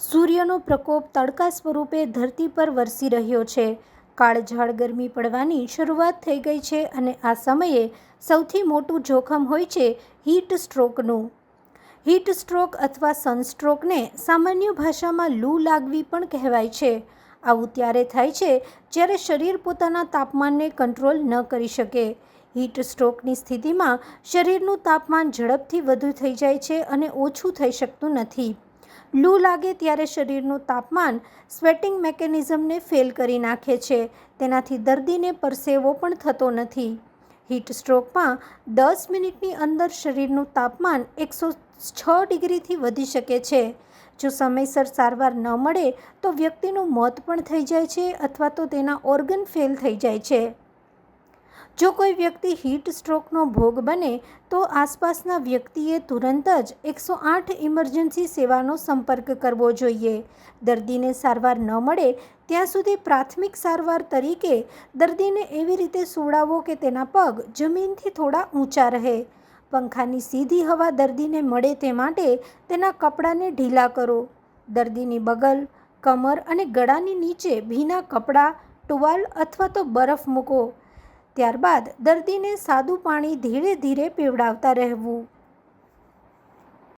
સૂર્યનો પ્રકોપ તડકા સ્વરૂપે ધરતી પર વરસી રહ્યો છે. કાળઝાળ ગરમી પડવાની શરૂઆત થઈ ગઈ છે અને આ સમયે સૌથી મોટું જોખમ હોય છે હીટ સ્ટ્રોકનું. હીટ સ્ટ્રોક અથવા સનસ્ટ્રોકને સામાન્ય ભાષામાં લૂ લાગવી પણ કહેવાય છે. આવું ત્યારે થાય છે જ્યારે શરીર પોતાના તાપમાનને કંટ્રોલ ન કરી શકે. હીટ સ્ટ્રોકની સ્થિતિમાં શરીરનું તાપમાન ઝડપથી વધુ થઈ જાય છે અને ઓછું થઈ શકતું નથી. લૂ લાગે ત્યારે શરીરનું તાપમાન સ્વેટિંગ મેકેનિઝમને ફેલ કરી નાખે છે. તેનાથી દર્દીને પરસેવો પણ થતો નથી. હીટ સ્ટ્રોકમાં દસ મિનિટની અંદર શરીરનું તાપમાન એકસો છ ડિગ્રીથી વધી શકે છે. જો સમયસર સારવાર ન મળે તો વ્યક્તિનું મોત પણ થઈ જાય છે અથવા તો તેના ઓર્ગન ફેલ થઈ જાય છે. જો કોઈ વ્યક્તિ હીટ સ્ટ્રોકનો ભોગ બને, તો આસપાસના વ્યક્તિએ તુરંત જ એકસો આઠ ઇમરજન્સી સેવાનો સંપર્ક કરવો જોઈએ. દર્દીને સારવાર ન મળે, ત્યાં સુધી પ્રાથમિક સારવાર તરીકે દર્દીને એવી રીતે સુવડાવો કે તેના પગ જમીનથી થોડા ઊંચા રહે. પંખાની સીધી હવા દર્દીને મળે તે માટે તેના કપડાને ઢીલા કરો. દર્દીની બગલ, કમર અને ગળાની નીચે ભીના કપડાં, ટુવાલ અથવા તો બરફ મૂકો. ત્યારબાદ દર્દીને સાદું પાણી ધીરે ધીરે પીવડાવતા રહેવું.